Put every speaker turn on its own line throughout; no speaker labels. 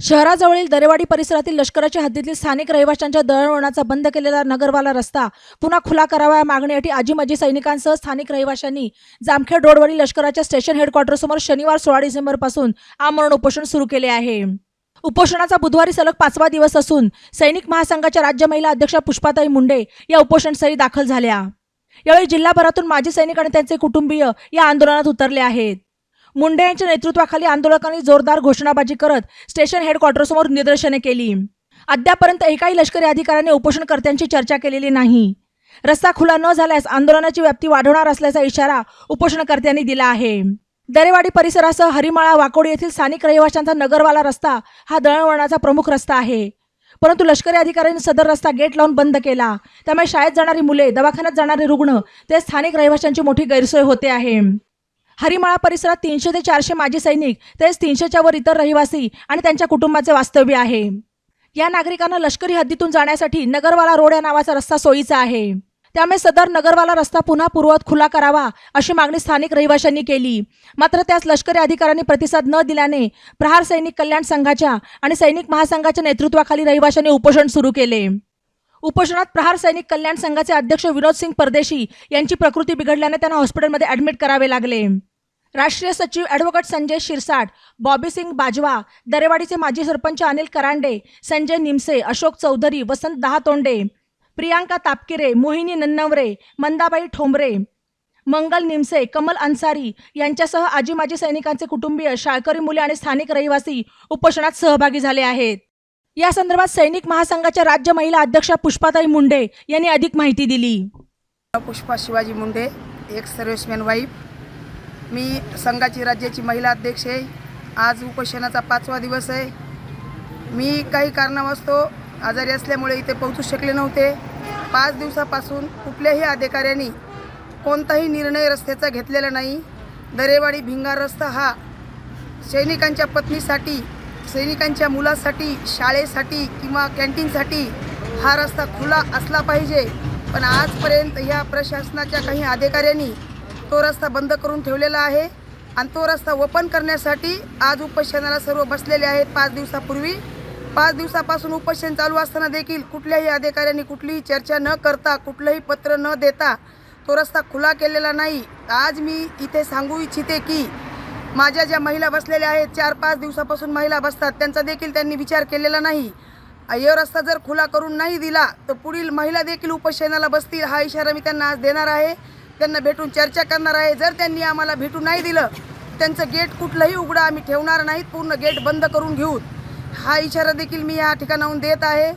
शहराजवळील दरेवाडी परिसरातील लष्कराच्या हद्दीतील स्थानिक रहिवाशांच्या दळणवळणाचा बंद केलेला नगरवाला रस्ता पुन्हा खुला करावा या मागणीसाठी आजी माजी सैनिकांसह स्थानिक रहिवाशांनी जामखेड रोडवरील लष्कराच्या स्टेशन हेडक्वार्टरसमोर शनिवार सोळा डिसेंबरपासून आमरण उपोषण सुरू केले आहे. उपोषणाचा बुधवारी सलग पाचवा दिवस असून सैनिक महासंघाच्या राज्य महिला अध्यक्षा पुष्पाताई मुंडे या उपोषणस्थळी दाखल झाल्या. यावेळी जिल्हाभरातून माजी सैनिक आणि त्यांचे कुटुंबीय या आंदोलनात उतरले आहेत. मुंडे यांच्या नेतृत्वाखाली आंदोलकांनी जोरदार घोषणाबाजी करत स्टेशन हेडक्वार्टरसमोर निदर्शने केली. अद्यापर्यंत एकाही लष्करी अधिकाऱ्याने उपोषणकर्त्यांची चर्चा केलेली नाही. रस्ता खुला न झाल्यास आंदोलनाची व्याप्ती वाढवणार असल्याचा इशारा उपोषणकर्त्यांनी दिला आहे. दरेवाडी परिसरासह हरिमाळा वाकोड येथील स्थानिक रहिवाशांचा नगरवाला रस्ता हा दळणवळणाचा प्रमुख रस्ता आहे. परंतु लष्करी अधिकाऱ्यांनी सदर रस्ता गेट लावून बंद केला. त्यामुळे शाळेत जाणारी मुले दवाखान्यात जाणारे रुग्ण ते स्थानिक रहिवाशांची मोठी गैरसोय होते आहे. हरिमाळा परिसरात तीनशे ते चारशे माजी सैनिक तसेच तीनशेच्या वर इतर रहिवासी आणि त्यांच्या कुटुंबाचे वास्तव्य आहे. या नागरिकांना लष्करी हद्दीतून जाण्यासाठी नगरवाला रोड या नावाचा रस्ता सोयीचा आहे. त्यामुळे सदर नगरवाला रस्ता पुन्हा पूर्ववत खुला करावा अशी मागणी स्थानिक रहिवाशांनी केली. मात्र त्यास लष्करी अधिकाऱ्यांनी प्रतिसाद न दिल्याने प्रहार सैनिक कल्याण संघाच्या आणि सैनिक महासंघाच्या नेतृत्वाखाली रहिवाशांनी उपोषण सुरू केले. उपोषणात प्रहार सैनिक कल्याण संघाचे अध्यक्ष विनोद सिंग परदेशी यांची प्रकृती बिघडल्याने त्यांना हॉस्पिटलमध्ये ऍडमिट करावे लागले. राष्ट्रीय सचिव ॲडव्होकेट संजय शिरसाट बॉबी सिंग बाजवा दरेवाडीचे माजी सरपंच अनिल करांडे संजय निमसे अशोक चौधरी वसंत दहातोंडे प्रियांका तापकिरे मोहिनी नन्नवरे मंदाबाई ठोंबरे मंगल निमसे कमल अन्सारी यांच्यासह आजी माजी सैनिकांचे कुटुंबीय शाळकरी मुले आणि स्थानिक रहिवासी उपोषणात सहभागी झाले आहेत. या संदर्भात सैनिक महासंघाच्या राज्य महिला अध्यक्षा पुष्पाताई मुंडे यांनी अधिक माहिती दिली.
पुष्पा शिवाजी मुंडे एक सर्व्हिसमॅन वाईफ मी संघाची राज्याची महिला अध्यक्ष आहे. आज उपोषणाचा पाचवा दिवस आहे. मी काही कारणावस्तव आजारी असल्यामुळे इथे पोहोचू शकले नव्हते. पाच दिवसापासून कुठल्याही अधिकाऱ्यांनी कोणताही निर्णय रस्त्याचा घेतलेला नाही. दरेवाडी भिंगार रस्ता हा सैनिकांच्या पत्नीसाठी सैनिकांच्या मुलासाठी शाळेसाठी किंवा कॅन्टीनसाठी हा रस्ता खुला असला पाहिजे. पण आजपर्यंत ह्या प्रशासनाच्या काही अधिकाऱ्यांनी तो रस्ता बंद करून ठेवलेला आहे आणि तो रस्ता ओपन करण्यासाठी आज उपोषणाला सर्व बसलेले आहेत पाच दिवसापूर्वी. पाच दिवसापासून उपोषण चालू असताना देखील कुठल्याही अधिकाऱ्यांनी कुठलीही चर्चा न करता कुठलंही पत्र न देता तो रस्ता खुला केलेला नाही. आज मी इथे सांगू इच्छिते की माझ्या ज्या महिला बसलेल्या आहेत चार पाच दिवसापासून महिला बसतात त्यांचा देखील त्यांनी विचार केलेला नाही. यो रस्ता जर खुला करून नाही दिला तर पुढील महिला देखील उपोषणाला बसतील हा इशारा मी त्यांना आज देणार आहे. त्यांना भेटून चर्चा करणार आहे. जर त्यांनी आम्हाला भेटू नाही दिलं त्यांचं गेट कुठलंही उघडं आम्ही ठेवणार नाहीत. पूर्ण गेट बंद करून घेऊ. हा इशारा देखील मी या ठिकाणाहून देत आहे.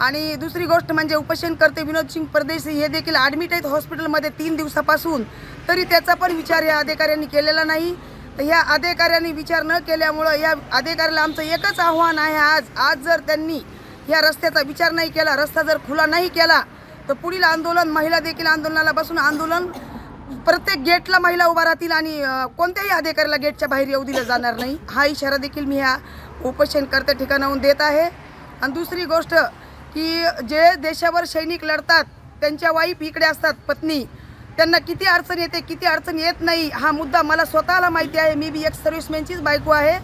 आणि दुसरी गोष्ट म्हणजे उपोषणकर्ते विनोद सिंग परदेशी हे देखील ॲडमिट आहेत हॉस्पिटलमध्ये तीन दिवसापासून. तरी त्याचा पण विचार या अधिकाऱ्यांनी केलेला नाही. तर ह्या अधिकाऱ्यांनी विचार न केल्यामुळं या अधिकाऱ्याला आमचं एकच आव्हान आहे आज. आज जर त्यांनी ह्या रस्त्याचा विचार नाही केला रस्ता जर खुला नाही केला तर पुढील आंदोलन महिला देखील आंदोलनाला बसून आंदोलन. प्रत्येक गेटला महिला उभा राहतील आणि कोणत्याही अधिकाऱ्याला गेटच्या बाहेर येऊ दिलं जाणार नाही. हा इशारा देखील मी ह्या उपोषणकर्त्या ठिकाणाहून देत आहे. आणि दुसरी गोष्ट की जे देशावर सैनिक लढतात त्यांच्या वाईफ इकडे असतात पत्नी. त्यांना किती अडचण येते किती अडचण येत नाही हा मुद्दा मला स्वतःला माहिती आहे. मी बी एक सर्व्हिसमॅनचीच बायको आहे.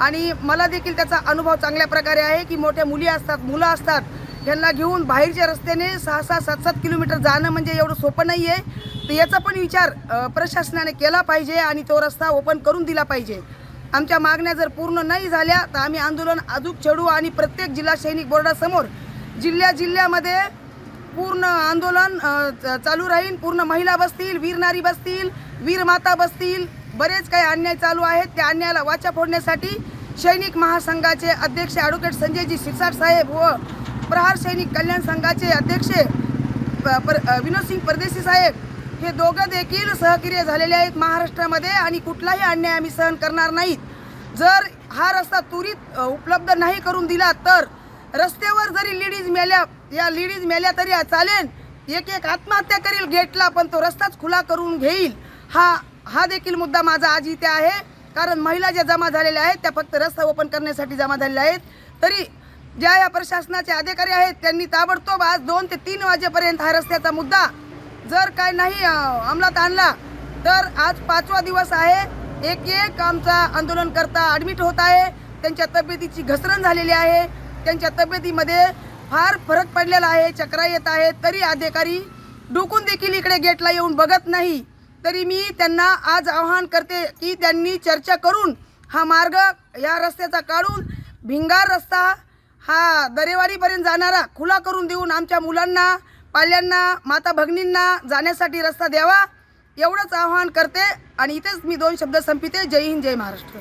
आणि मला देखील त्याचा अनुभव चांगल्या प्रकारे आहे की मोठ्या मुली असतात मुलं असतात. यांना घेऊन बाहेरच्या रस्त्याने सहा सहा सात सात किलोमीटर जाणं म्हणजे एवढं सोपं नाही आहे तर याचा पण विचार प्रशासनाने केला पाहिजे आणि तो रस्ता ओपन करून दिला पाहिजे. आमच्या मागण्या जर पूर्ण नाही झाल्या तर आम्ही आंदोलन अजूक छेडू आणि प्रत्येक जिल्हा सैनिक बोर्डासमोर जिल्ह्या जिल्ह्यामध्ये पूर्ण आंदोलन चालू राहील. पूर्ण महिला बसतील वीर नारी बसतील वीर माता बसतील. बरेच काही अन्याय चालू आहेत. त्या अन्यायाला वाचा फोडण्यासाठी सैनिक महासंघाचे अध्यक्ष ॲडव्होकेट संजयजी शिरसाट साहेब व प्रहार सैनिक कल्याण संघाचे अध्यक्ष पर विनोदसिंग विनोद सिंग परदेशी साहेब हे दोघं देखील सहकार्य झालेले आहेत महाराष्ट्रामध्ये आणि कुठलाही अन्याय आम्ही सहन करणार नाहीत. जर हा रस्ता त्वरित उपलब्ध नाही करून दिला तर रस्त्यावर जरी लेडीज मेल्या या लेडीज मेल्या तरी चालेल. एक एक आत्महत्या करेल गेटला पण तो रस्ताच खुला करून घेईल. हा हा देखील मुद्दा माझा आज इथे आहे. कारण महिला ज्या जमा झालेल्या आहेत त्या फक्त रस्ता ओपन करण्यासाठी जमा झालेल्या आहेत. तरी ज्या या प्रशासनाचे अधिकारी आहेत त्यांनी ताबडतोब आज दोन ते तीन वाजेपर्यंत हा रस्त्याचा मुद्दा जर काय नाही अंमलात आणला तर आज पाचवा दिवस आहे. एक एक आमचा आंदोलन करता ॲडमिट होत आहे. त्यांच्या तब्येतीची घसरण झालेली आहे. त्यांच्या तब्येतीमध्ये फार फरक पडलेला आहे चक्रा येत आहे. तरी अधिकारी डुकून देखील इकडे गेटला येऊन बघत नाही. तरी मी त्यांना आज आवाहन करते की त्यांनी चर्चा करून हा मार्ग या रस्त्याचा काढून भिंगार रस्ता हा दरेवारीपर्यंत जाणारा खुला करून देऊन आमच्या मुलांना पाल्यांना माता भगिनींना जाण्यासाठी रस्ता द्यावा एवढंच आवाहन करते आणि इथेच मी दोन शब्द संपिते जय हिंद जय महाराष्ट्र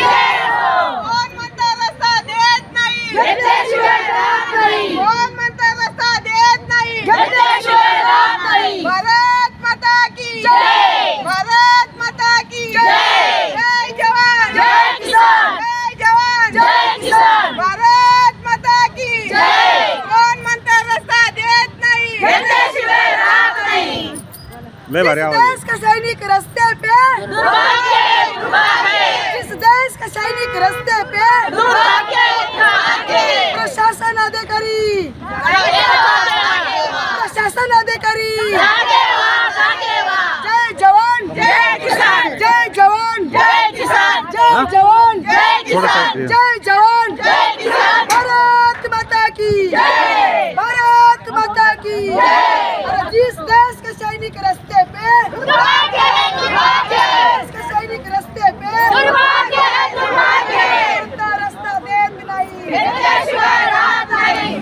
कोण म्हणता रस्ता देत नाही कोण म्हणता रस्ता देत नाही भारत माता की भारत माता की जय जवान
जय किसान.
जय जवान
जय किसान.
भारत माता की कोण म्हणता रस्ता देत नाही
लय भारी आवाज.
देश का सैनिक रस्ते पे? जिस देश का सैनिक रस्ते पे? प्रशासन अधिकारी. प्रशासन अधिकारी. जय जवान.
जय किसान.
जय जवान.
जय किसान.
जय जवान.
थोडंसं
जय जवान
जय किसान.
भारत माता की
जय.
भारत माता की अरे जिस देश के सैनिक रस्ते पे देश के सैनिक रस्ते पे कोणता रस्ता देत नाही